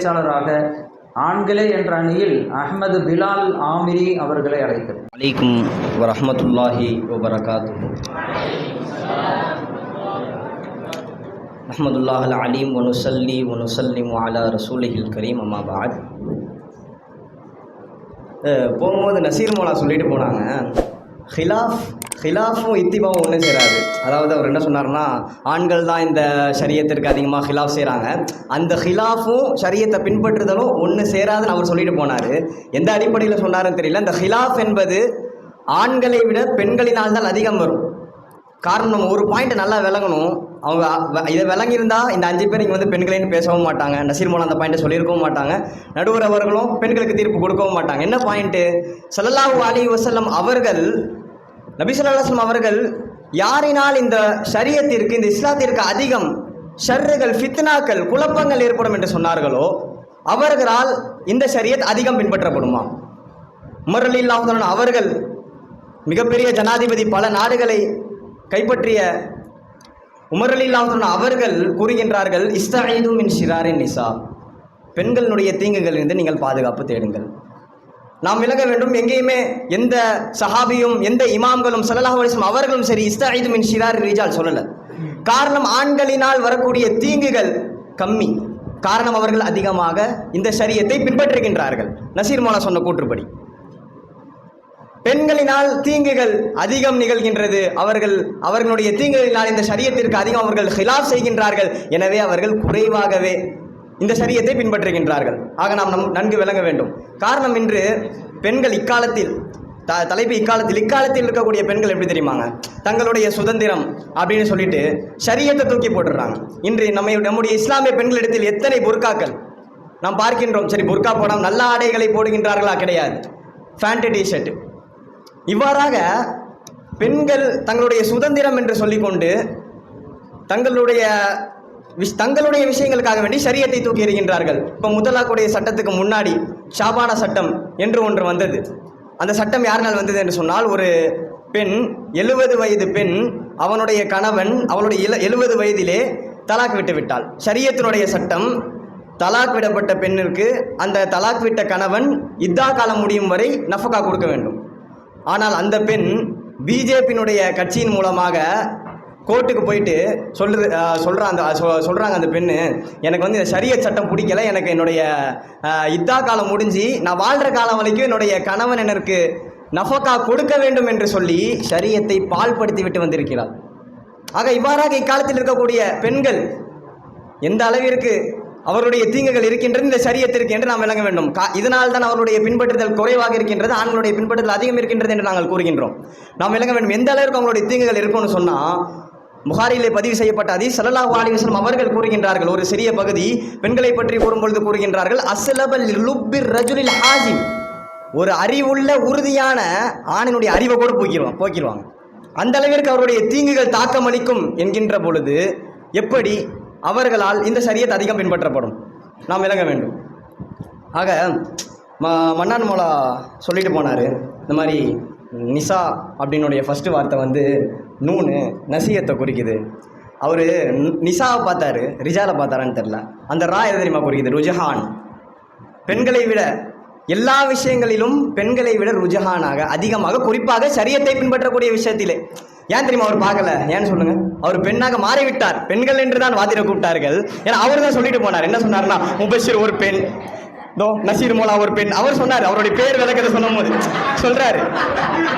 பேச்சாளராக ஆண்களே என்ற அணியில் அஹ்மது பிலால் ஆமிரி அவர்களை அழைக்கிறார் அலைக்கும் வரமத்துல்லாஹி வபரகாத்து அஹமதுல்லாஹ் அல் அலீம் ஒனுசல்லி வனுசல்லிம் அலா ரசூலிஹில் கரீம் அம்மாபாத் போகும்போது நசீர் மோலா சொல்லிட்டு போனாங்க ஹிலாஃப் ஹிலாஃபும் இத்திபாவும் ஒன்று சேராது அதாவது அவர் என்ன சொன்னார்னா ஆண்கள் தான் இந்த சரியத்திற்கு அதிகமாக ஹிலாஃப் செய்கிறாங்க அந்த ஹிலாஃபும் சரியத்தை பின்பற்றுதலும் ஒன்று சேராதுன்னு அவர் சொல்லிட்டு போனார். எந்த அடிப்படையில் சொன்னாருன்னு தெரியல. இந்த ஹிலாஃப் என்பது ஆண்களை விட பெண்களினால் தான் அதிகம் வரும். காரணம் நம்ம ஒரு பாயிண்ட்டை நல்லா விளங்கணும். அவங்க இதை விளங்கியிருந்தா இந்த அஞ்சு பேர் இங்கே வந்து பெண்களேன்னு பேசவும் மாட்டாங்க. நசீர் மூலம் அந்த பாயிண்ட்டை சொல்லியிருக்கவும் மாட்டாங்க. நடுவர் அவர்களும் பெண்களுக்கு தீர்ப்பு கொடுக்கவும் மாட்டாங்க. என்ன பாயிண்ட்டு ஸல்லல்லாஹு அலி வசல்லம் அவர்கள் நபி அவர்கள் யாரினால் இந்த ஷரியத்திற்கு இந்த இஸ்லாத்திற்கு அதிகம் ஷர்ருகள் ஃபித்னாக்கள் குழப்பங்கள் ஏற்படும் என்று சொன்னார்களோ அவர்களால் இந்த ஷரியத் அதிகம் பின்பற்றப்படுமா? உமரலி அலில்லாஹு அவர்கள் மிகப்பெரிய ஜனாதிபதி பல நாடுகளை கைப்பற்றிய உமரலி அலில்லாஹு அவர்கள் கூறுகின்றார்கள் இஸ்தஈது மின் ஷிராரின் நிசா. பெண்களுடைய தீங்குகளிலிருந்து நீங்கள் பாதுகாப்பு தேடுங்கள். நாம் விலக வேண்டும். எங்கேயுமே எந்த சஹாபியும் எந்த இமாம்களும் ஸல்லல்லாஹு அலைஹி அவர்களும் சரி இஸ்தஈது மின் ஷிரார் ரிஜால் சொல்லல. காரணம் ஆண்களினால் வரக்கூடிய தீங்குகள் கம்மி. காரணம் அவர்கள் அதிகமாக இந்த சரியத்தை பின்பற்றுகின்றார்கள். நசீர் மோலா சொன்ன கூற்றுப்படி. பெண்களினால் தீங்குகள் அதிகம் நிகழ்கின்றது. அவர்கள் அவர்களுடைய தீங்குகளினால் இந்த சரியத்திற்கு அதிகம் அவர்கள் ஹிலாப் செய்கின்றார்கள். எனவே அவர்கள் குறைவாகவே இந்த சரியத்தை பின்பற்றுகின்றார்கள். ஆக நாம் நம் நன்கு விளங்க வேண்டும். காரணம் இன்று பெண்கள் இக்காலத்தில் த தலைப்பு இக்காலத்தில் இக்காலத்தில் இருக்கக்கூடிய பெண்கள் எப்படி தெரியுமாங்க? தங்களுடைய சுதந்திரம் அப்படின்னு சொல்லிட்டு சரியத்தை தூக்கி போட்டுடுறாங்க. இன்று நம்ம நம்முடைய இஸ்லாமிய பெண்களிடத்தில் எத்தனை புர்காக்கள்? நாம் பார்க்கின்றோம். சரி புர்கா போடாமல் நல்ல ஆடைகளை போடுகின்றார்களா? கிடையாது. ஃபேண்ட்டு டிஷர்ட் இவ்வாறாக பெண்கள் தங்களுடைய சுதந்திரம் என்று சொல்லிக்கொண்டு தங்களுடைய விஷ் தங்களுடைய விஷயங்களுக்காக வேண்டி சரியத்தை தூக்கி எறிகின்றார்கள். இப்போ முதலாக்குடைய சட்டத்துக்கு முன்னாடி ஷாபானா சட்டம் என்று ஒன்று வந்தது. அந்த சட்டம் யாரினால் வந்தது என்று சொன்னால் ஒரு பெண் எழுபது வயது பெண் அவனுடைய கணவன் அவளுடைய இல எழுபது வயதிலே தலாக் விட்டு விட்டாள். சரியத்தினுடைய சட்டம் தலாக் விடப்பட்ட பெண்ணிற்கு அந்த தலாக் விட்ட கணவன் இத்தா காலம் முடியும் வரை நஃபகா கொடுக்க வேண்டும். ஆனால் அந்த பெண் பிஜேபியினுடைய கட்சியின் மூலமாக கோர்ட்டுக்கு போயிட்டு சொல்லுது சொல்கிற அந்த சொ- அந்த பெண்ணு எனக்கு வந்து இந்த சரிய சட்டம் பிடிக்கல எனக்கு என்னுடைய இத்தா காலம் முடிஞ்சு நான் வாழ்கிற காலம் வரைக்கும் என்னுடைய கணவன் எனக்கு நஃபக்கா கொடுக்க வேண்டும் என்று சொல்லி சரியத்தை பால்படுத்தி விட்டு வந்திருக்கிறார் ஆக இவ்வாறாக இக்காலத்தில் இருக்கக்கூடிய பெண்கள் எந்த அளவிற்கு அவருடைய தீங்குகள் இருக்கின்றது இந்த சரியத்திற்கு என்று நாம் விளங்க வேண்டும். கா இதனால் தான் அவருடைய பின்பற்றுதல் குறைவாக இருக்கின்றது ஆண்களுடைய பின்பற்றுதல் அதிகம் இருக்கின்றது என்று நாங்கள் கூறுகின்றோம். நாம் விளங்க வேண்டும் எந்த அளவிற்கு அவங்களுடைய தீங்குகள் இருக்கும்னு சொன்னால் புகாரிலே பதிவு செய்யப்பட்ட அதி ஸல்லல்லாஹு அலைஹி அவர்கள் கூறுகின்றார்கள். ஒரு சிறிய பகுதி பெண்களை பற்றி கூறும்பொழுது கூறுகின்றார்கள் அசலபல் லுப்பிர் ரஜுலில் ஹாஜிம். ஒரு அறிவுள்ள உறுதியான ஆணினுடைய அறிவை கூட போக்கிடுவாங்க போக்கிடுவாங்க அந்த அளவிற்கு அவருடைய தீங்குகள் தாக்கமளிக்கும் என்கின்ற பொழுது எப்படி அவர்களால் இந்த சரியத்தை அதிகம் பின்பற்றப்படும்? நாம் விளங்க வேண்டும். ஆக ம மன்னான் மோலா சொல்லிட்டு போனார் இந்த மாதிரி நிசா அப்படின்னுடைய ஃபஸ்ட்டு வார்த்தை வந்து நூனு நசியத்தை குறிக்குது. அவர் நிசாவை பார்த்தாரு ரிஜாலை பார்த்தாரான்னு தெரில அந்த ரா எது தெரியுமா குறிக்குது? ருஜஹான். பெண்களை விட எல்லா விஷயங்களிலும் பெண்களை விட ருஜஹானாக அதிகமாக குறிப்பாக சரியத்தை பின்பற்றக்கூடிய விஷயத்திலே. ஏன் தெரியுமா அவர் பார்க்கல? ஏன்னு சொல்லுங்க. அவர் பெண்ணாக மாறிவிட்டார். பெண்கள் என்று தான் வாதிட கூப்பிட்டார்கள். ஏன்னா அவர் தான் சொல்லிட்டு போனார். என்ன சொன்னார்னா முபஷிர் ஒரு பெண். தோ நசீர் மோலா ஒரு பெண். அவர் சொன்னார் அவருடைய பேர் விளக்கத்தை சொல்லும் போது சொல்றாரு.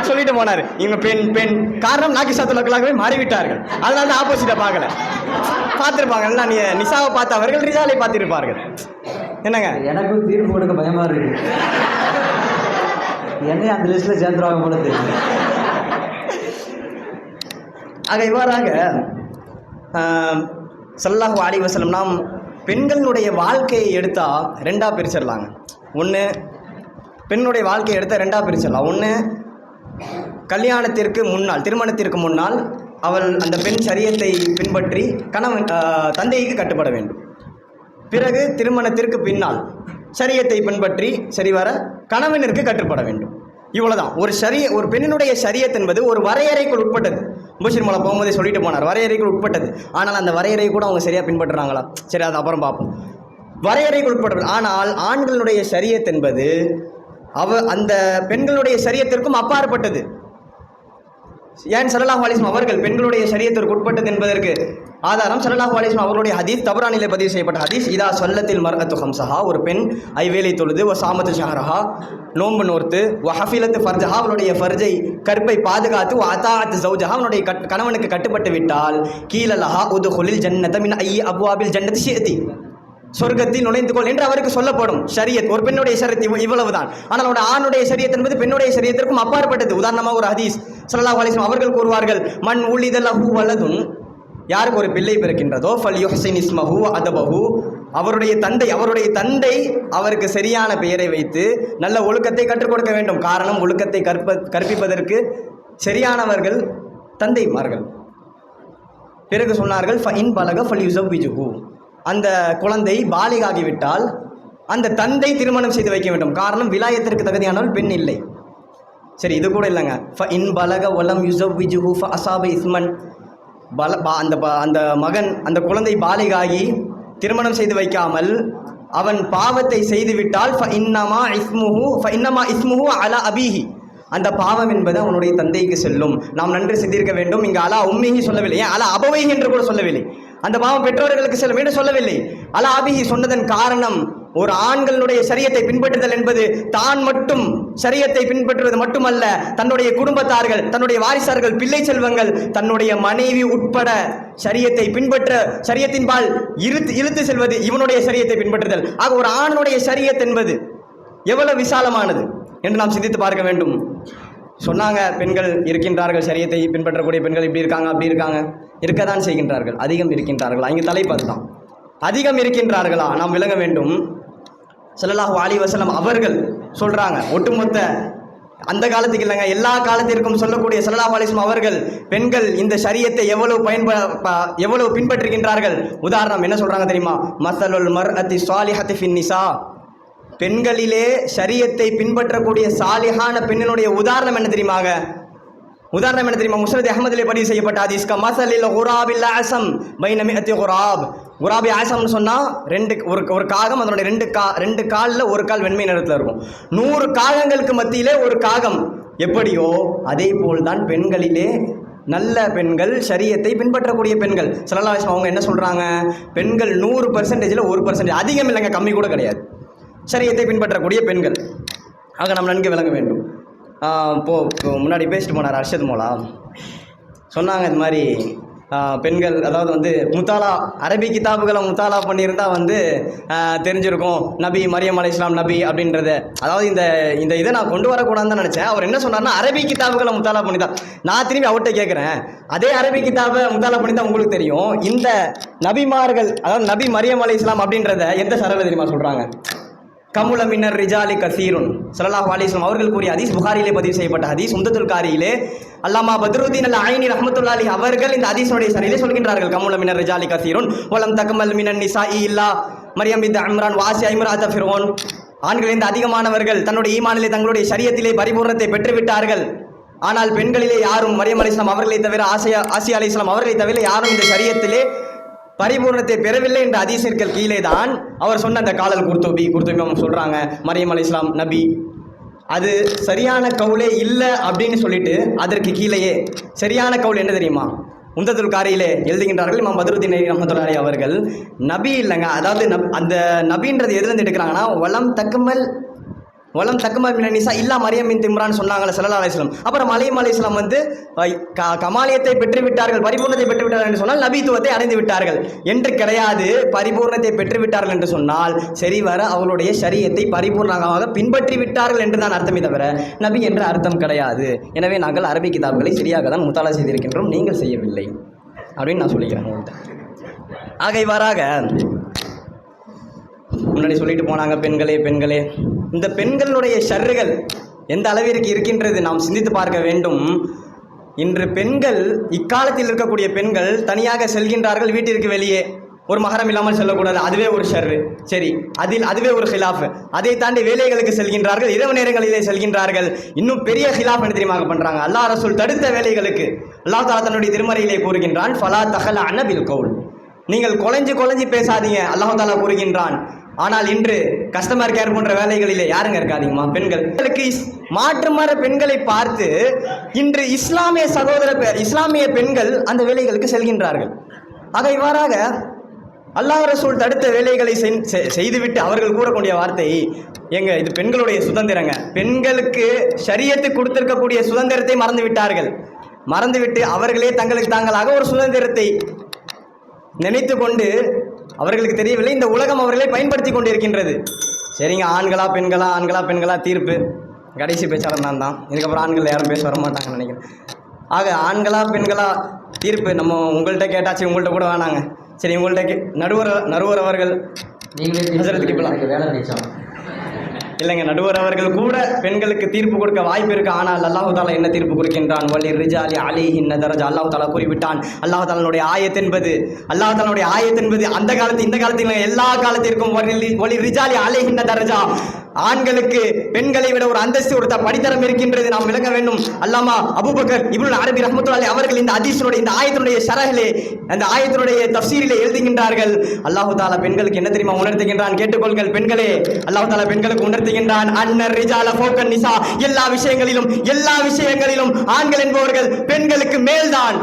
சொல்லிட்டு போனார். இவங்க பெண் பெண். காரணம் நாகிசாத்துலக்களாகவே மாறிவிட்டார்கள். அதனால தான் ஆப்போசிட்டை பார்க்கல. பார்த்துருப்பாங்க. எல்லாம் நீ நிசாவை பார்த்த அவர்கள் ரிஜாலை பார்த்திருப்பார்கள். என்னங்க? எனக்கும் தீர்ப்பு கொடுக்க பயமா இருக்கு. என்னையும் அந்த லிஸ்ட்ல சேர்ந்துருவாங்க போல தெரியும் ஆக இவ்வாறாக சல்லாஹு அலி வசலம் நாம் பெண்களுடைய வாழ்க்கையை எடுத்தால் ரெண்டாக பிரிச்சிடலாங்க. ஒன்று பெண்ணுடைய வாழ்க்கையை எடுத்தால் ரெண்டாக பிரிச்சிடலாம். ஒன்று கல்யாணத்திற்கு முன்னால் திருமணத்திற்கு முன்னால் அவள் அந்த பெண் சரியத்தை பின்பற்றி கணவன் தந்தைக்கு கட்டுப்பட வேண்டும். பிறகு திருமணத்திற்கு பின்னால் சரியத்தை பின்பற்றி சரிவர கணவனிற்கு கட்டுப்பட வேண்டும். இவ்வளோதான் ஒரு சரிய ஒரு பெண்ணினுடைய சரியத் என்பது ஒரு வரையறைக்குள் உட்பட்டது. முபஷிர் மலை போகும்போதே சொல்லிட்டு போனார். வரையறைக்குள் உட்பட்டது. ஆனால் அந்த வரையறை கூட அவங்க சரியாக பின்பற்றுறாங்களா? சரி அது அப்புறம் பார்ப்போம். வரையறைக்கு உட்பட்டவர்கள் ஆனால் ஆண்களுடைய சரியத் என்பது அவ அந்த பெண்களுடைய சரியத்திற்கும் அப்பாற்பட்டது. ஏன் சல்லல்லாஹு அலிஸ்லாம் அவர்கள் பெண்களுடைய சரியத்திற்கு உட்பட்டது என்பதற்கு ஆதாரம்? சல்லல்லாஹு அலிஸ்லாம் அவர்களுடைய ஹதீஸ் தபரானிலே பதிவு செய்யப்பட்ட ஹதீஸ் இதா சொல்லத்தில் மரகத்து ஹம்சஹா ஒரு பெண் ஐவேலை தொழுது ஓ சாமத்து ஷஹரஹா நோன்பு நோர்த்து வ ஹஃபிலத்து ஃபர்ஜஹா அவளுடைய ஃபர்ஜை கற்பை பாதுகாத்து ஒ அத்தாத்து ஜவுஜஹா அவனுடைய கணவனுக்கு கட்டுப்பட்டு விட்டால் கீழலஹா உது ஹொலில் ஜன்னத மின் ஐ அபுவாபில் ஜன்னத் ஷேதி சொர்க்கத்தில் நுழைந்து கொள் என்று அவருக்கு சொல்லப்படும். ஷரியத் ஒரு பெண்ணுடைய ஷரியத் இவ்வளவுதான். ஆனால் அவருடைய ஆணுடைய சரியத் என்பது பெண்ணுடைய சரியத்திற்கும் அப்பாற்பட்டது. உதாரணமாக ஒரு ஹதீஸ் சல்லா அலைஹி அவர்கள் கூறுவார்கள் மண் உளிதலஹு வலதுன் யாருக்கு ஒரு பிள்ளை பிறக்கின்றதோ ஃபல் யுஹசின் இஸ்மஹு அதபஹு அவருடைய தந்தை அவருடைய தந்தை அவருக்கு சரியான பெயரை வைத்து நல்ல ஒழுக்கத்தை கற்றுக் கொடுக்க வேண்டும். காரணம் ஒழுக்கத்தை கற்ப கற்பிப்பதற்கு சரியானவர்கள் தந்தைமார்கள். பிறகு சொன்னார்கள் ஃப இன் பலக ஃபல் யுசவ்விஜுஹு அந்த குழந்தை பாலிகாகிவிட்டால் அந்த தந்தை திருமணம் செய்து வைக்க வேண்டும். காரணம் விலாயத்திற்கு தகுதியானால் பெண் இல்லை. சரி இது கூட இல்லைங்க. ஃப இன் பலக வலம் யுசவ்விஜுஹு ஃப அசாப இஸ்மன். பல பா அந்த ப- அந்த மகன் அந்த குழந்தை பாலிகாகி திருமணம் செய்து வைக்காமல் அவன் பாவத்தை செய்துவிட்டால் ஃப இன்னமா இஸ்முஹு ஃப இன்னமா இஸ்முஹு அலா அபிஹி. அந்த பாவம் என்பது அவனுடைய தந்தைக்கு செல்லும். நாம் நன்றி சிந்திருக்க வேண்டும். இங்கே அலா உம்மிஹி சொல்லவில்லை. ஏன்? அலா அபவைஹி என்று கூட சொல்லவில்லை. அந்த பாவம் பெற்றோர்களுக்கு செல்லும் என்று சொல்லவில்லை. அலாபிஹி சொன்னதன் காரணம் ஒரு ஆண்களுடைய சரியத்தை பின்பற்றுதல் என்பது தான் மட்டும் சரியத்தை பின்பற்றுவது மட்டுமல்ல தன்னுடைய குடும்பத்தார்கள் தன்னுடைய வாரிசார்கள் பிள்ளை செல்வங்கள் தன்னுடைய மனைவி உட்பட சரியத்தை பின்பற்ற சரியத்தின்பால் இழுத்து இழுத்து செல்வது இவனுடைய சரியத்தை பின்பற்றுதல். ஆக ஒரு ஆணுடைய சரியத் என்பது எவ்வளவு விசாலமானது என்று நாம் சிந்தித்து பார்க்க வேண்டும். சொன்னாங்க பெண்கள் இருக்கின்றார்கள் சரியத்தை பின்பற்றக்கூடிய பெண்கள் இப்படி இருக்காங்க அப்படி இருக்காங்க. இருக்க தான் செய்கின்றார்கள். அதிகம் இருக்கின்றார்களா? இங்கே தலைப்பு அதுதான். அதிகம் இருக்கின்றார்களா? நாம் விளங்க வேண்டும். ஸல்லல்லாஹு அலைஹி வஸல்லம் அவர்கள் சொல்கிறாங்க ஒட்டுமொத்த அந்த காலத்துக்கு இல்லைங்க எல்லா காலத்திற்கும் சொல்லக்கூடிய சல்லா அலைஹி அவர்கள் பெண்கள் இந்த சரியத்தை எவ்வளவு பயன்ப எவ்வளவு பின்பற்றுகின்றார்கள்? உதாரணம் என்ன சொல்றாங்க தெரியுமா? மசலுல் மர்அத்தி ஸாலிஹத்தி ஃபின் ஃபின்னிசா பெண்களிலே சரியத்தை பின்பற்றக்கூடிய சாலிஹான பெண்ணினுடைய உதாரணம் என்ன தெரியுமாங்க உதாரணம் என்ன தெரியுமா? முஸ்னத் அஹமதிலே பதிவு செய்யப்பட்ட ஹதீஸ். மசலில் குராபில் ஆசம் பைனமி அத்தி குராப். குராபி ஆசம்னு சொன்னால் ரெண்டு ஒரு ஒரு காகம் அதனுடைய ரெண்டு கா ரெண்டு காலில் ஒரு கால் வெண்மை நிறத்தில் இருக்கும். நூறு காகங்களுக்கு மத்தியிலே ஒரு காகம். எப்படியோ? அதே போல் தான் பெண்களிலே நல்ல பெண்கள் சரியத்தை பின்பற்றக்கூடிய பெண்கள். சலல்லாஸ்லாம் அவங்க என்ன சொல்கிறாங்க பெண்கள் நூறு பர்சன்டேஜில் ஒரு பர்சன்டேஜ் அதிகம் இல்லைங்க கம்மி கூட கிடையாது. சரியத்தை பின்பற்றக்கூடிய பெண்கள். ஆக நாம் நன்கு விளங்க வேண்டும். ஆஹ் இப்போ முன்னாடி பேசிட்டு போனார் அர்ஷத் மோலா. சொன்னாங்க இது மாதிரி பெண்கள் அதாவது வந்து முத்தாலா அரபி கிதாபுகளை முத்தாலா பண்ணியிருந்தால் வந்து தெரிஞ்சிருக்கும். நபி மரியம் அலி இஸ்லாம் நபி அப்படின்றத. அதாவது இந்த இந்த இதை நான் கொண்டு வரக்கூடாதுன்னு தான் நினச்சேன். அவர் என்ன சொன்னார்னா அரபி கிதாபுகளை முத்தாலா பண்ணி தான் நான் திரும்பி அவர்கிட்ட கேட்குறேன் அதே அரபி கிதாபை முத்தாலா பண்ணி தான் உங்களுக்கு தெரியும். இந்த நபிமார்கள் அதாவது நபி மரியம் அலி இஸ்லாம் அப்படின்றத எந்த சரவில் தெரியுமா சொல்கிறாங்க கமுல மின்னர் ரிஜாலி கசீருன். ஸல்லல்லாஹு அலிஸ்லாம் அவர்கள் கூறிய ஹதீஸ் புகாரிலே பதிவு செய்யப்பட்ட ஹதீஸ் உம்தத்துல் காரியிலே அல்லாமா பத்ருதீன் அல்ல ஐனி ரஹமத்துல்லா அலி அவர்கள் இந்த ஹதீஸுடைய சரியிலே சொல்கின்றார்கள். கமுல மின்னர் ரிஜாலி கசீருன் வலம் தகமல் மினன் நிசா இல்லா மரியம் பின் அம்ரான் வாசி ஐம்ராத் ஃபிரோன் ஆண்களிலிருந்து அதிகமானவர்கள் தன்னுடைய ஈமானிலே தங்களுடைய சரியத்திலே பரிபூர்ணத்தை பெற்றுவிட்டார்கள். ஆனால் பெண்களிலே யாரும் மரியம் அலைஹிஸ்ஸலாம் அவர்களை தவிர ஆசியா ஆசியா அலைஹிஸ்ஸலாம் அவர்களை தவிர யாரும் இந்த சரியத்திலே பரிபூர்ணத்தை பெறவில்லை என்ற அதிசயர்கள் கீழே தான் அவர் சொன்ன அந்த காதல் குர்துபி குர்துபி அவங்க சொல்கிறாங்க மரியம் அலி இஸ்லாம் நபி. அது சரியான கவுலே இல்லை அப்படின்னு சொல்லிட்டு அதற்கு கீழேயே சரியான கவுல் என்ன தெரியுமா? உந்ததுல் காரியிலே எழுதுகின்றார்கள் இமாம் பத்ருதீன் ரஹமத்துல்லாஹி அவர்கள் நபி இல்லைங்க அதாவது நப் அந்த நபின்றது எதுலேருந்து எடுக்கிறாங்கன்னா வளம் தக்குமல் வலம் தக்குமல் மின நிசா இல்லா மரியம் மின் திம்ரான் சொன்னாங்களே சல்லா அலிஸ்லாம் அப்புறம் மலையம் அலிஸ்லாம் வந்து க- கமாலியத்தை பெற்றுவிட்டார்கள் பரிபூர்ணத்தை பெற்று விட்டார்கள் என்று சொன்னால் நபித்துவத்தை அடைந்து விட்டார்கள். என்று கிடையாது பரிபூர்ணத்தை பெற்றுவிட்டார்கள் என்று சொன்னால் சரி வர அவர்களுடைய சரியத்தை பரிபூர்ணமாக பின்பற்றி விட்டார்கள் என்று தான் அர்த்தமே தவிர நபி என்ற அர்த்தம் கிடையாது. எனவே நாங்கள் அரபி கிதாப்களை சரியாக தான் முத்தாலா செய்திருக்கின்றோம் நீங்கள் செய்யவில்லை. அப்படின்னு நான் சொல்லிக்கிறேன் உங்கள்கிட்ட ஆக இவ்வாறாக முன்னாடி சொல்லிட்டு போனாங்க பெண்களே பெண்களே. இந்த பெண்களுடைய ஷர்றுகள் எந்த அளவிற்கு இருக்கின்றது நாம் சிந்தித்து பார்க்க வேண்டும். இன்று பெண்கள் இக்காலத்தில் இருக்கக்கூடிய பெண்கள் தனியாக செல்கின்றார்கள் வீட்டிற்கு வெளியே. ஒரு மகரம் இல்லாமல் செல்லக்கூடாது அதுவே ஒரு ஷர்ரு சரி அதில் அதுவே ஒரு ஹிலாஃப் அதை தாண்டி வேலைகளுக்கு செல்கின்றார்கள் இரவு நேரங்களிலே செல்கின்றார்கள். இன்னும் பெரிய ஹிலாஃப் என்ன தெரியுமா பண்றாங்க? அல்லாஹ் ரசூல் தடுத்த வேலைகளுக்கு அல்லாஹ் தாலா தன்னுடைய திருமறையிலே கூறுகின்றான் ஃபலா தஹல் அனபில் கவுல் நீங்கள் கொலைஞ்சு கொலைஞ்சு பேசாதீங்க அல்லாஹ் தாலா கூறுகின்றான். ஆனால் இன்று கஸ்டமர் கேர் போன்ற வேலைகளிலே யாருங்க இருக்காதீங்கம்மா? பெண்கள். பெண்களுக்கு மாற்று மர பெண்களை பார்த்து இன்று இஸ்லாமிய சகோதர பெ- இஸ்லாமிய பெண்கள் அந்த வேலைகளுக்கு செல்கின்றார்கள். ஆக இவ்வாறாக அல்லாஹ் ரசூல் தடுத்த வேலைகளை செய்துவிட்டு அவர்கள் கூறக்கூடிய வார்த்தை எங்க இது பெண்களுடைய சுதந்திரங்க. பெண்களுக்கு சரியத்து கொடுத்திருக்கக்கூடிய சுதந்திரத்தை மறந்து விட்டார்கள் மறந்துவிட்டு அவர்களே தங்களுக்கு தாங்களாக ஒரு சுதந்திரத்தை நினைத்து கொண்டு அவர்களுக்கு தெரியவில்லை இந்த உலகம் அவர்களை பயன்படுத்தி கொண்டு இருக்கின்றது சரிங்க ஆண்களா பெண்களா ஆண்களா பெண்களா தீர்ப்பு. கடைசி பேச்சாளர் நான் தான். இதுக்கப்புறம் ஆண்கள் யாரும் பேச வர மாட்டாங்கன்னு நினைக்கிறேன். ஆக ஆண்களா பெண்களா தீர்ப்பு நம்ம உங்கள்கிட்ட கேட்டாச்சு உங்கள்கிட்ட கூட வேணாங்க. சரி உங்கள்கிட்ட கே நடுவர் நடுவர் அவர்கள் நீங்களே வேலை மிச்சம். இல்லைங்க நடுவர் அவர்கள் கூட பெண்களுக்கு தீர்ப்பு கொடுக்க வாய்ப்பு இருக்கு. ஆனால் அல்லாஹு தாலா என்ன தீர்ப்பு கொடுக்கின்றான்? வலி ரிஜாலி அலி இன்ன தரஜா அல்லாஹு தாலா குறிப்பிட்டான் அல்லாஹு தாலனுடைய ஆயத் என்பது அல்லாஹு தாலனுடைய ஆயத் என்பது அந்த காலத்து இந்த காலத்தில் எல்லா காலத்திற்கும் வலி- ரிஜாலி அலி இன்ன தரஜா ஆண்களுக்கு பெண்களை விட ஒரு அந்தஸ்து ஒரு படித்தரம் இருக்கின்றது நாம் விளங்க வேண்டும். அல்லாமா அபுபக்கர் இவருடைய அரபி ரஹமத்துல்லாலே அவர்கள் இந்த அதிசனுடைய இந்த ஆயத்தினுடைய சரகிலே அந்த ஆயத்தினுடைய தப்சீரிலே எழுதுகின்றார்கள். அல்லாஹு தாலா பெண்களுக்கு என்ன தெரியுமா உணர்த்துகின்றான்? கேட்டுக்கொள்கள் பெண்களே. அல்லாஹு தாலா பெண்களுக்கு உணர்த்து உணர்த்துகின்றான் அன்னர் ரிஜால போக்கன் நிசா. எல்லா விஷயங்களிலும் எல்லா விஷயங்களிலும் ஆண்கள் என்பவர்கள் பெண்களுக்கு மேல்தான்.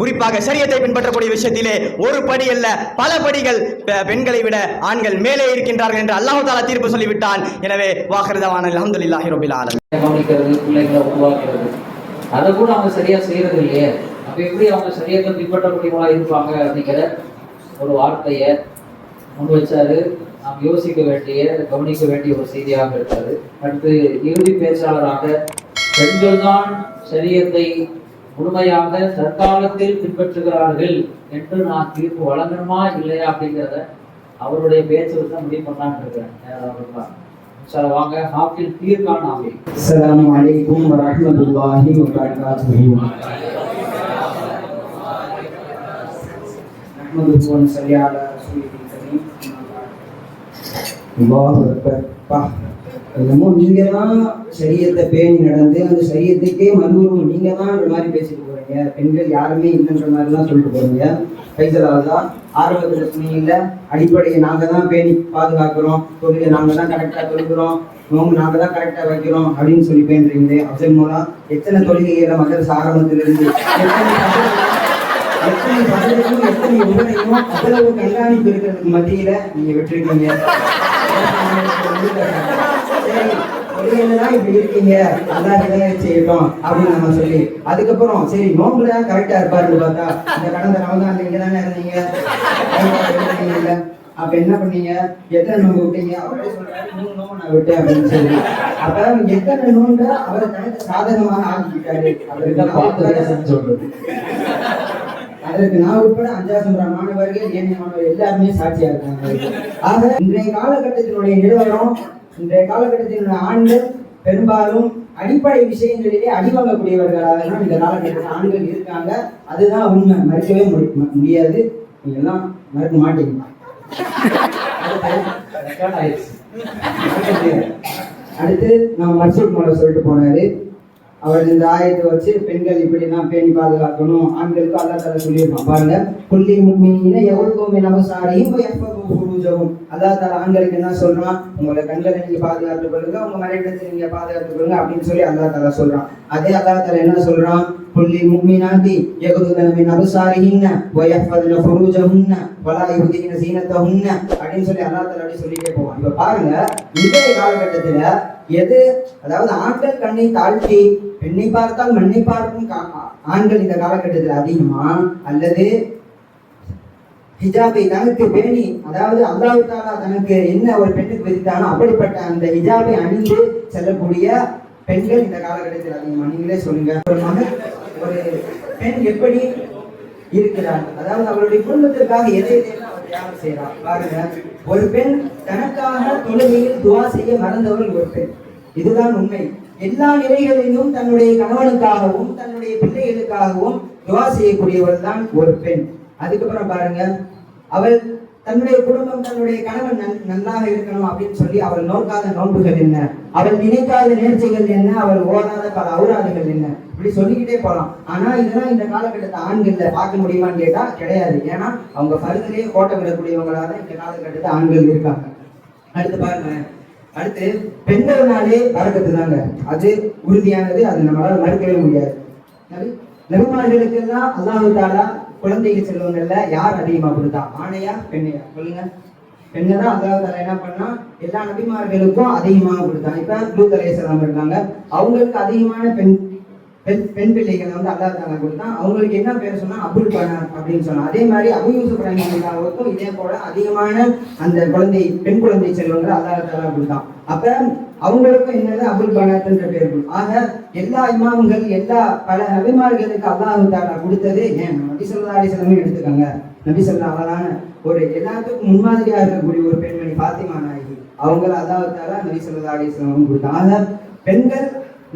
குறிப்பாக சரியத்தை பின்பற்றக்கூடிய விஷயத்திலே ஒரு படி அல்ல பல படிகள் பெண்களை விட ஆண்கள் மேலே இருக்கின்றார்கள் என்று அல்லாஹு தாலா தீர்ப்பு சொல்லிவிட்டான். எனவே வாஹிருதவான அல்ஹம்துலில்லாஹி ரபில் ஆலமீன். கவனிக்கிறது உருவாக்குறது அதை கூட அவங்க சரியா செய்யறது இல்லையே. அப்ப எப்படி அவங்க சரியத்தை பின்பற்றக்கூடியவங்களா இருப்பாங்க அப்படிங்கிற ஒரு வார்த்தையை முன் வச்சாரு. நாம் யோசிக்க வேண்டிய கவனிக்க வேண்டிய ஒரு செய்தியாக இருக்காது அடுத்து இறுதி பேச்சாளராக பெண்கள் தான் சரியத்தை முழுமையாக தற்காலத்தில் பின்பற்றுகிறார்கள் என்று நான் தீர்ப்பு வழங்கணுமா இல்லையா அப்படிங்கிறத அவருடைய பேச்சு தான் முடிவு பண்ணான்னு இருக்கிறேன். சார் வாங்க. ஹாப்பில் தீர்க்கான் ஆகி என்னமோ நீங்க தான் சரியத்தை பேணி நடந்து அந்த சரியத்துக்கே மறுபடியும் நீங்க தான் மாதிரி பேசிட்டு போறீங்க பெண்கள் யாருமே இல்லைன்ற மாதிரிலாம் சொல்லிட்டு போறீங்க பைசலாவதா ஆரம்பத்தில் சொன்னீங்கல்ல அடிப்படையை நாங்க தான் பேணி பாதுகாக்கிறோம் தொழிலை நாங்க தான் கரெக்டா கொடுக்குறோம் நோம்பு நாங்க தான் கரெக்டா வைக்கிறோம் அப்படின்னு சொல்லி பேசுறீங்களே அதன் மூலம் எத்தனை தொழுகைகளை மக்கள் ஆரம்பத்திலிருந்து எத்தனை பதவிகள் எத்தனை எத்தனை அவ்வளவு கண்காணிப்பு இருக்கிறதுக்கு மத்தியில நீங்க விட்டுருக்கீங்க தான் இப்படி இருக்கீங்க அல்லாஹ் ஹிதாயத் செய்யட்டும் அப்படின்னு நம்ம சொல்லி அதுக்கப்புறம் சரி நோம்புல கரெக்டா இருப்பாருன்னு பார்த்தா இந்த கடந்த ரமதான் நீங்க தானே இருந்தீங்க அப்ப என்ன பண்ணீங்க எத்தனை நோம்பு விட்டீங்க அவரே சொல்றாரு மூணு நோம்பு நான் விட்டேன் அப்படின்னு சொல்லி அப்ப எத்தனை நோன்பை அவரை தனக்கு சாதகமாக ஆக்கிக்கிட்டாரு அவருக்கு சொல்றது அதற்கு நான் உட்பட அஞ்சாசம் மாணவர்கள் ஏனைய மாணவர்கள் எல்லாருமே சாட்சியா இருக்காங்க. ஆக இன்றைய காலகட்டத்தினுடைய நிலவரம் இன்றைய காலகட்டத்தினுடைய ஆண்கள் பெரும்பாலும் அடிப்படை விஷயங்களிலே அடிவாங்கக்கூடியவர்களாக தான் இந்த காலகட்டத்தில் ஆண்கள் இருக்காங்க. அதுதான் உண்மை. மறுக்கவே முடியாது. எல்லாம் மறுக்க மாட்டீங்க. அடுத்து நான் மர்சூட் மோல சொல்லிட்டு போனாரு. அவர் இந்த ஆயத்தை வச்சு பெண்கள் இப்படிலாம் பேணி பாதுகாக்கணும். ஆண்களுக்கு அல்லா தலை சொல்லியிருப்பான் பாருங்க புள்ளி முக்மீன எவ்வளவு நமசாரியும் புருஜவும் அல்லா தலா ஆண்களுக்கு என்ன சொல்றான்? உங்களோட கண்களை நீங்க பாதுகாத்துக் கொள்ளுங்க உங்க மறைவிடத்தை நீங்க பாதுகாத்துக் கொள்ளுங்க அப்படின்னு சொல்லி அல்லா தலா சொல்றான். அதே அல்லா தலா என்ன சொல்றான்? புள்ளி முக்மீனாந்தி எகுதுன மின் அபசாரிஹின்ன வயஃபதுன ஃபுரூஜஹுன்ன வலா யுஹ்தின உண்ண அப்படின்னு சொல்லி அல்லா தலா அப்படி சொல்லிட்டே போவான். இப்ப பாருங்க இன்றைய காலகட்டத்துல எது? அதாவது ஆண்கள் கண்ணை தாழ்த்தி பெண்ணை பார்த்தால் மண்ணை பார்க்கும் கா- ஆண்கள் இந்த காலகட்டத்தில் அதிகமா? அல்லது ஹிஜாபை தனக்கு பேணி அதாவது அல்லாஹு தாலா தனக்கு என்ன ஒரு பெண்ணுக்கு விதித்தானோ அப்படிப்பட்ட அந்த ஹிஜாபை அணிந்து செல்லக்கூடிய பெண்கள் இந்த காலகட்டத்தில் அதிகமா? நீங்களே சொல்லுங்க. ஒரு ஒரு பெண் எப்படி இருக்கிறார் அதாவது அவருடைய குடும்பத்திற்காக எதை எதையெல்லாம் தியாகம் செய்யறார் பாருங்க ஒரு பெண் தனக்காக தொழுகையில் துவா செய்ய மறந்தவள் ஒரு பெண். இதுதான் உண்மை. எல்லா நிலைகளிலும் தன்னுடைய கணவனுக்காகவும் தன்னுடைய பிள்ளைகளுக்காகவும் துவா செய்யக்கூடியவள் தான் ஒரு பெண். அதுக்கப்புறம் பாருங்க அவள் தன்னுடைய குடும்பம் தன்னுடைய கணவன் நன்- நன்றாக இருக்கணும் அப்படின்னு சொல்லி அவள் நோக்காத நோன்புகள் என்ன? அவள் நினைக்காத நேர்ச்சிகள் என்ன? அவள் ஓடாத பல அவுராதுகள் என்ன? இப்படி சொல்லிக்கிட்டே போகலாம் ஆனால் இதெல்லாம் இந்த காலகட்டத்தை ஆண்கள்ல பார்க்க முடியுமான்னு கேட்டால் கிடையாது. ஏன்னா அவங்க பருதிலேயே கோட்டை விடக்கூடியவங்களாக தான் இந்த காலகட்டத்தை ஆண்கள் இருக்காங்க. அடுத்து பாருங்க அடுத்து பெண்கள்னாலே பறக்கிறது தாங்க அது உறுதியானது அது நம்மளால மறுக்கவே முடியாது. நிறுவனங்களுக்கு எல்லாம் அல்லாஹு தாலா குழந்தைகள் செல்வங்கள்ல யார் அதிகமா கொடுத்தா ஆணையா பெண்ணையா? சொல்லுங்க. பெண்ணை தான் அல்லாஹ் தாலா என்ன பண்ணா எல்லா நபிமார்களுக்கும் அதிகமாக கொடுத்தான். இப்ப குரு தலையசலாம் இருக்காங்க அவங்களுக்கு அதிகமான பெண் பெண் பெண் பிள்ளைகளை வந்து அல்லா தாலா கொடுத்தான் அவங்களுக்கு என்ன பேர் சொன்னா அபுல் பனார் அப்படின்னு சொன்னா. அதே மாதிரி அபு யூசுப் ரஹிமுல்லாவுக்கும் இதே போல அதிகமான அந்த குழந்தை பெண் குழந்தை செல்வங்களை அல்லா தாலா கொடுத்தான் அப்ப அவங்களுக்கும் என்னது? அபுல் பனாத்ன்ற பேர் கொடுக்கும். ஆக எல்லா இமாம்கள் எல்லா பல நபிமார்களுக்கு அல்லாஹு தாலா கொடுத்தது ஏன்? நபி சொல்லா அலிஸ்லமே எடுத்துக்கோங்க. நபி சொல்லா அழகான ஒரு எல்லாத்துக்கும் முன்மாதிரியா இருக்கக்கூடிய ஒரு பெண்மணி பாத்திமா நாயகி. அவங்கள அல்லாஹு தாலா நபி சொல்லா அலிஸ்லாம் கொடுத்தாங்க ஆக பெண்கள்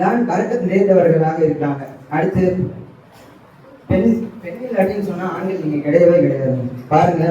தான் கருத்து நிறைந்தவர்களாக இருக்காங்க. அடுத்து பெண் பெண்கள் அப்படின்னு சொன்னா ஆண்கள் நீங்க கிடையவே கிடையாது. பாருங்க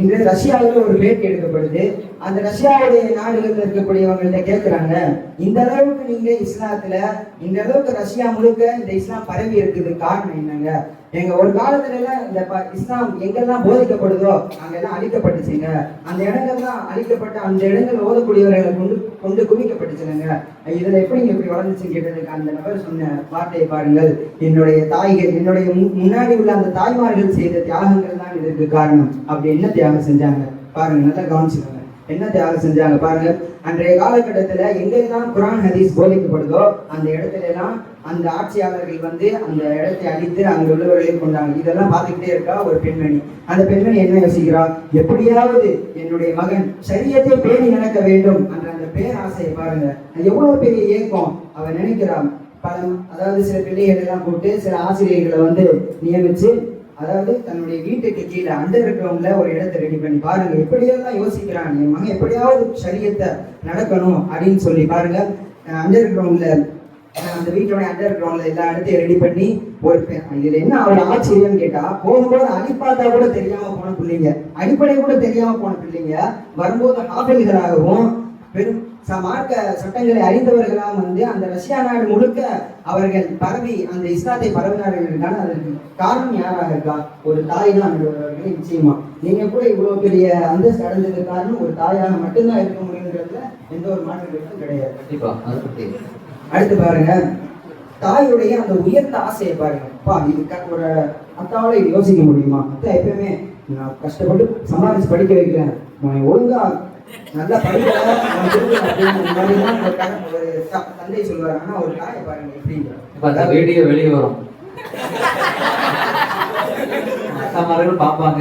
இன்று ரஷ்யாவில் ஒரு பேட்டி எடுக்கப்படுது. அந்த ரஷ்யாவுடைய நாடுகளில் இருக்கக்கூடியவங்கள்ட்ட கேட்கிறாங்க இந்த அளவுக்கு நீங்க இஸ்லாத்துல இந்த அளவுக்கு ரஷ்யா முழுக்க இந்த இஸ்லாம் பரவி இருக்குது காரணம் என்னங்க? எங்க ஒரு காலத்துல எல்லாம் இந்த ப- இஸ்லாம் எங்கெல்லாம் போதிக்கப்படுதோ அங்கெல்லாம் அழிக்கப்பட்டுச்சுங்க. அந்த இடங்கள்லாம் அழிக்கப்பட்ட அந்த இடங்கள் ஓதக்கூடியவர்களை கொண்டு கொண்டு குவிக்கப்பட்டுச்சுங்க. இதுல எப்படி இப்படி வளர்ந்துச்சு கேட்டதுக்கு அந்த நபர் சொன்ன வார்த்தையை பாருங்கள். என்னுடைய தாய்கள் என்னுடைய முன்னாடி உள்ள அந்த தாய்மார்கள் செய்த தியாகங்கள் தான் இதற்கு காரணம். அப்படி என்ன தியாகம் செஞ்சாங்க? பாருங்க நல்லா கவனிச்சுக்கோங்க. என்ன தியாகம் செஞ்சாங்க பாருங்க. அன்றைய காலகட்டத்தில் எங்கெல்லாம் குரான் ஹதீஸ் போதிக்கப்படுதோ அந்த இடத்துல எல்லாம் அந்த ஆட்சியாளர்கள் வந்து அந்த இடத்தை அழித்து அங்கே உள்ளவர்களை கொண்டாங்க. இதெல்லாம் பார்த்துக்கிட்டே இருக்கா ஒரு பெண்மணி. அந்த பெண்மணி என்ன யோசிக்கிறா? எப்படியாவது என்னுடைய மகன் சரியத்தை பேணி நடக்க வேண்டும் என்ற அந்த பேராசையை பாருங்க. எவ்வளவு பெரிய இயக்கம் அவன் நினைக்கிறான். பல அதாவது சில பிள்ளைகள் எல்லாம் கூப்பிட்டு சில ஆசிரியர்களை வந்து நியமிச்சு அதாவது தன்னுடைய வீட்டுக்கு கீழே அண்டர் கிரவுண்ட்ல ஒரு இடத்தை ரெடி பண்ணி பாருங்க. எப்படியெல்லாம் யோசிக்கிறான்? என் மகன் எப்படியாவது சரியத்தை நடக்கணும் அப்படின்னு சொல்லி பாருங்க. அண்டர் கிரவுண்ட்ல அந்த வீட்டோட அண்டர் கிரவுண்ட்ல எல்லா இடத்தையும் ரெடி பண்ணி ஒரு இதுல என்ன அவரோட ஆச்சரியம் கேட்டா போகும்போது அடிப்பாத்தா கூட தெரியாம போன பிள்ளைங்க. அடிப்படை கூட தெரியாம போன பிள்ளைங்க வரும்போது ஆபில்களாகவும் பெரும் மார்க்க சட்டங்களை அறிந்தவர்களாக வந்து அந்த ரஷ்யா நாடு முழுக்க அவர்கள் பரவி அந்த இஸ்லாத்தை பரவினார்கள் என்றால் அதற்கு காரணம் யாராக இருக்கா? ஒரு தாய் தான் அவர்கள் நிச்சயமா. நீங்க கூட இவ்வளவு பெரிய அந்தஸ்து அடைஞ்சதுக்கு காரணம் ஒரு தாயாக மட்டும்தான் இருக்க முடியுங்கிறதுல எந்த ஒரு மாற்று கருத்தும் கிடையாது. கண்டிப்பா அதை அடுத்து பாருங்க. தாயுடைய அந்த உயர்ந்த ஆசையை பாருங்க. பா இது ஒரு அத்தாவால இது யோசிக்க முடியுமா? அத்தா எப்பயுமே நான் கஷ்டப்பட்டு சமாளிச்சு படிக்க வைக்கிறேன். ஒழுங்கா நல்லா தந்தை சொல்லுவார் ஆனா ஒரு தாயை பாருங்க எப்படி இப்ப அந்த வீடியோ வெளியே வரும். அக்காமார்கள் பார்ப்பாங்க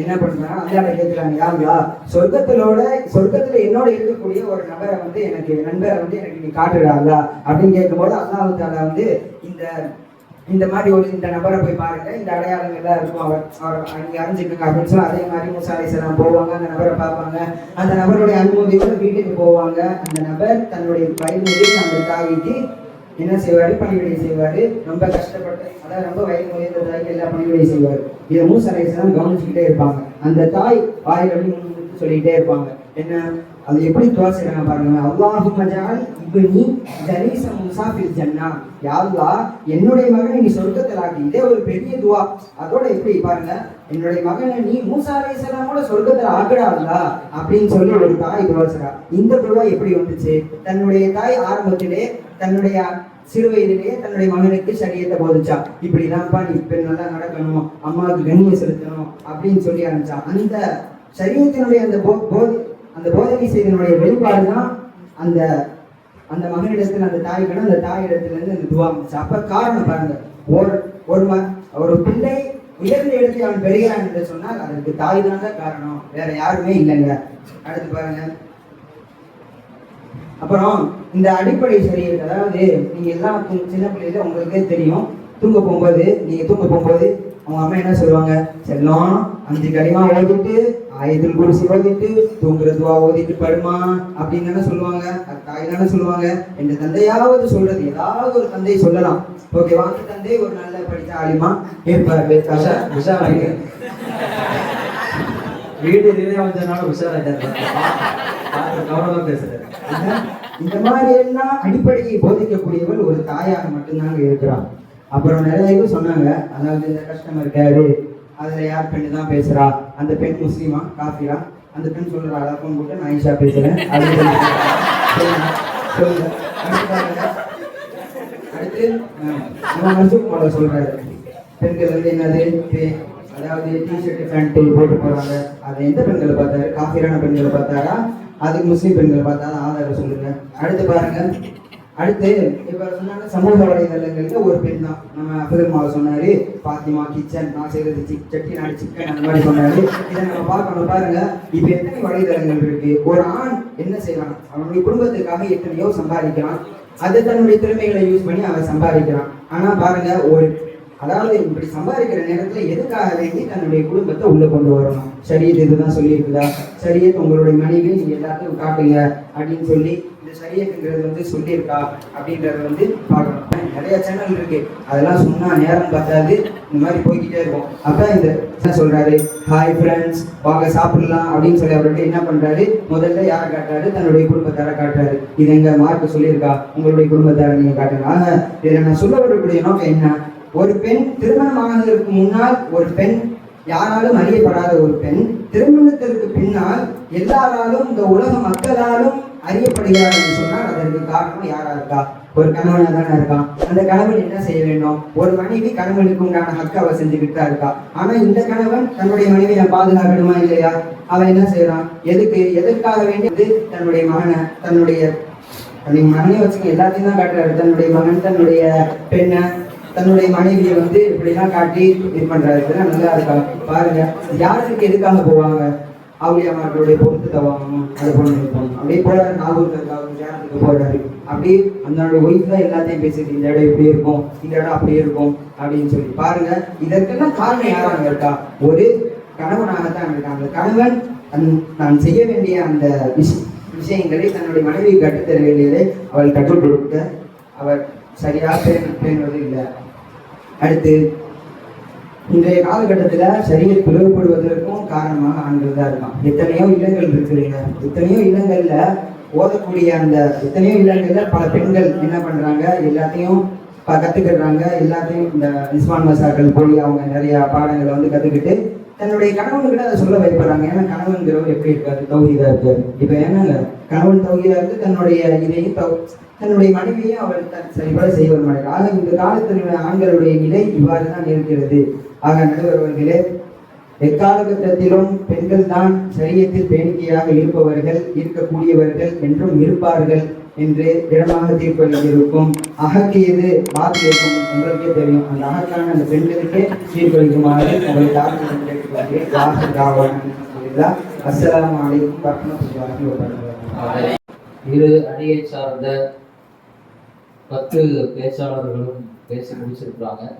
என்ன பண்றாங்க அல்லாஹ்ட்ட கேட்கிறாங்க யா அல்லாஹ் சொர்க்கத்திலோட சொர்க்கத்துல என்னோட இருக்கக்கூடிய ஒரு நபரை வந்து எனக்கு நண்பரை வந்து எனக்கு நீ அல்லாஹ். அப்படின்னு கேட்கும்போது அல்லாஹ் தாலா வந்து இந்த இந்த மாதிரி ஒரு இந்த நபரை போய் பாருங்க. இந்த அடையாளங்கள்லாம் இருக்கும் அவர் அவர் அங்கே அறிஞ்சுக்கோங்க அப்படின்னு சொல்லி அதே மாதிரி மூசா அலைஹிஸ்ஸலாம் போவாங்க. அந்த நபரை பார்ப்பாங்க. அந்த நபருடைய அனுமதியோடு வீட்டுக்கு போவாங்க. அந்த நபர் தன்னுடைய வயது அந்த தாய்க்கு என்ன செய்வாரு? பணிவிடை செய்வாரு. ரொம்ப கஷ்டப்பட்டு அதாவது ரொம்ப வயது முதிர்ந்த எல்லா பணிவிடை செய்வாரு. இதை மூச அலைஹிஸ்ஸலாம் கவனிச்சுக்கிட்டே இருப்பாங்க. அந்த தாய் வாயில் வழி சொல்லிக்கிட்டே இருப்பாங்க. என்ன? அது எப்படி துவா செய்கிறாங்க பாருங்க. அல்லாஹு மஜால் இப்னி ஜலீச மூசா ஃபில் ஜன்னா. யா என்னுடைய மகனை நீ சொர்க்கத்தில் ஆக்கி. இதே ஒரு பெரிய துவா. அதோட எப்படி பாருங்க. என்னுடைய மகனை நீ மூசா அலைஹிஸ்ஸலாமோட சொர்க்கத்தில் ஆக்குடா அப்படின்னு சொல்லி ஒரு தாய் துவா இந்த துவா எப்படி வந்துச்சு? தன்னுடைய தாய் ஆரம்பத்திலே தன்னுடைய சிறு வயதிலேயே தன்னுடைய மகனுக்கு சரியத்தை போதிச்சா. இப்படிதான்ப்பா நீ இப்ப நல்லா நடக்கணும். அம்மாவுக்கு கண்ணியம் செலுத்தணும் அப்படின்னு சொல்லி ஆரம்பிச்சா. அந்த சரியத்தினுடைய அந்த போ- போதி அந்த போதனை செய்தனுடைய வெளிப்பாடு தான் அந்த அந்த மகனிடத்துல அந்த தாய் கடை அந்த தாயிடத்துல இருந்து அந்த துவா வந்துச்சு. அப்ப காரணம் பாருங்க. ஒரு ஒரு ம ஒரு பிள்ளை உயர்ந்த இடத்தை அவன் பெறுகிறான் என்று சொன்னால் அதற்கு தாய் தான் காரணம். வேற யாருமே இல்லைங்க. அடுத்து பாருங்க. அப்புறம் இந்த அடிப்படை சரியல் அதாவது நீங்க எல்லாம் சின்ன பிள்ளையில உங்களுக்கே தெரியும். தூங்க போகும்போது நீங்க தூங்க போகும்போது அவங்க அம்மா என்ன சொல்லுவாங்க? செல்லம் அஞ்சு கடிமா ஓடிட்டு ஆயத்தில் குடிசி ஓதிட்டு தூங்குற துவா ஓதிட்டு படுமா? அப்படின்னு தானே சொல்லுவாங்க. தாய் தானே சொல்லுவாங்க. எந்த தந்தையாவது சொல்றது ஏதாவது ஒரு தந்தை சொல்லலாம். ஓகேவா அந்த தந்தை ஒரு நல்ல படித்த ஆலிமா வாங்க. வீடு இதே வந்ததுனால உஷாராயிட்டாரு கவனமா பேசுறாரு இந்த மாதிரி எல்லாம் அடிப்படையை போதிக்கக்கூடியவள் ஒரு தாயாக மட்டும்தாங்க இருக்கிறான். அப்புறம் நிறைய பேர் சொன்னாங்க அதாவது இந்த கஸ்டமர் கேரு அதில் யார் பெண்ணு தான் பேசுகிறா அந்த பெண் முஸ்லீமா? காஃபிரா? அந்த பெண் சொல்கிற அழகம் போட்டு நான் ஈஷா பேசுகிறேன் சொல்லுங்க. அடுத்து பாருங்க. அடுத்து நம்ம பெண்கள் வந்து என்னது? அதாவது டிஷர்ட் பேண்ட்டு போட்டு போகிறாங்க அதை எந்த பெண்களை பார்த்தாரு? காஃபிரான பெண்களை பார்த்தாரா? அதுக்கு முஸ்லீம் பெண்களை பார்த்தாரா ஆதாரம் சொல்லுங்க. அடுத்து பாருங்க. அடுத்து இப்ப சொன்னாங்க சமூக வலைதளங்களுக்கு ஒரு பெண் தான். நம்ம அப்துல் சொன்னார் சொன்னாரு பாத்திமா கிச்சன் நான் செய்யறது சிக் சட்டி நாடு சிக்கன் அந்த மாதிரி சொன்னாரு. இதை நம்ம பார்க்கணும் பாருங்க. இப்ப எத்தனை வலைதளங்கள் இருக்கு? ஒரு ஆண் என்ன செய்யலாம் அவனுடைய குடும்பத்துக்காக எத்தனையோ சம்பாதிக்கிறான். அது தன்னுடைய திறமைகளை யூஸ் பண்ணி அவன் சம்பாதிக்கிறான். ஆனா பாருங்க ஒரு அதாவது இப்படி சம்பாதிக்கிற நேரத்துல எதுக்காக வேண்டி தன்னுடைய குடும்பத்தை உள்ள கொண்டு வரணும்? சரியத் இதுதான் சொல்லியிருக்குதா? சரியத் உங்களுடைய மனைவி நீங்க எல்லாத்தையும் காட்டுங்க அப்படின்னு சொல்லி இந்த சரியத்துங்கிறது வந்து சொல்லியிருக்கா அப்படின்றத வந்து பார்க்கணும் நிறைய சேனல் இருக்கு. அதெல்லாம் சொன்னால் நேரம் பார்த்தாது இந்த மாதிரி போய்கிட்டே இருக்கும். அப்போ இந்த என்ன சொல்றாரு? ஹாய் ஃப்ரெண்ட்ஸ் வாங்க சாப்பிடலாம். அப்படின்னு சொல்லி அவர்கிட்ட என்ன பண்றாரு? முதல்ல யாரை காட்டுறாரு? தன்னுடைய குடும்பத்தார காட்டுறாரு. இது எங்க மார்க் சொல்லியிருக்கா? உங்களுடைய குடும்பத்தார நீங்க காட்டுங்க. ஆக இதுல நான் சொல்ல வரக்கூடிய நோக்கம் என்ன? ஒரு பெண் திருமணமானதற்கு முன்னால் ஒரு பெண் யாராலும் அறியப்படாத ஒரு பெண் திருமணத்திற்கு பின்னால் எல்லாராலும் இந்த உலக மக்களாலும் அறியப்படுகிறார் என்று சொன்னால் அதற்கு காரணம் யாரா இருக்கா? ஒரு கணவனா தானே இருக்கான் அந்த கணவன் என்ன செய்ய வேண்டும்? ஒரு மனைவி கணவனுக்கு உண்டான ஹக்கு அவ செஞ்சுக்கிட்டு தான் இருக்கா? ஆனா இந்த கணவன் தன்னுடைய மனைவியை பாதுகாக்கணுமா இல்லையா? அவன் என்ன செய்யறான்? எதுக்கு எதற்காக வேண்டியது? தன்னுடைய மகனை தன்னுடைய தன்னுடைய மகனை வச்சுக்க எல்லாத்தையும் தான் காட்டுறாரு. தன்னுடைய மகன் தன்னுடைய பெண்ணை தன்னுடைய மனைவியை வந்து இப்படிலாம் காட்டி இது பண்றாரு. இதெல்லாம் நல்லா இருக்கா? பாருங்க. யாருக்கு எதுக்காக போவாங்க? அவளியம்மார்களுடைய பொருத்தத்தை வாங்கணும். அதை பொண்ணு போகணும் அப்படியே போறாரு. நாகூர் தர்காவுக்கு போறாரு. அப்படியே அந்த ஒய்ஃப் தான் எல்லாத்தையும் பேசிட்டு இந்த இடம் இப்படி இருக்கும். இந்த இடம் அப்படி இருக்கும். அப்படின்னு சொல்லி. பாருங்க. இதற்கெல்லாம் காரணம் யாராங்க இருக்கா? ஒரு கணவனாகத்தான் இருக்காங்க. கணவன் நான் செய்ய வேண்டிய அந்த விஷயங்களை தன்னுடைய மனைவி கற்றுத்தர வேண்டியதை அவள் கற்றுக் கொடுக்க அவர் சரியாக பேணுவது இல்லை அடுத்து இன்றைய காலகட்டத்தில் சரீரம் பிளவுபடுவதற்கும் காரணமாக ஆண்கள் தான் இருக்கான் எத்தனையோ இல்லங்கள் இருக்குதுங்க எத்தனையோ இல்லங்களில் ஓதக்கூடிய அந்த எத்தனையோ இல்லங்களில் பல பெண்கள் என்ன பண்ணுறாங்க எல்லாத்தையும் ப- எல்லாத்தையும் இந்த இஸ்மான் மசாக்கள் போய் அவங்க நிறையா பாடங்களை வந்து கற்றுக்கிட்டு தன்னுடைய கணவன்கிட்ட அதை சொல்ல வைப்படுறாங்க ஏன்னா கணவன்கிறவர் எப்படி இருக்காரு? தௌஹீதா இருக்காரு. இப்ப என்னங்க? கணவன் தௌஹீதா இருந்து தன்னுடைய இதையும் தௌ- தன்னுடைய மனைவியையும் அவர் தன் சரிபட செய்வர் மாட்டார். ஆக இந்த காலத்தினுடைய ஆண்களுடைய நிலை இவ்வாறு தான் இருக்கிறது. ஆக நடுவர்களே எக்காலகட்டத்திலும் பெண்கள் தான் சரியத்தில் பேணிக்கையாக இருப்பவர்கள் இருக்கக்கூடியவர்கள் என்றும் இருப்பார்கள். என்று திடமாக தீர்ப்பளித்திருக்கும் அகக்கு எது மாற்றியிருக்கும் உங்களுக்கே தெரியும். அந்த அகக்கான அந்த பெண்களுக்கே தீர்ப்பளிக்குமாறு உங்களை தாக்கல் கேட்டுக்கொள்கிறேன். வாசல் தாவான அஸ்ஸலாமு இரு அணியை சார்ந்த பத்து பேச்சாளர்களும் பேசி முடிச்சிருக்கிறாங்க.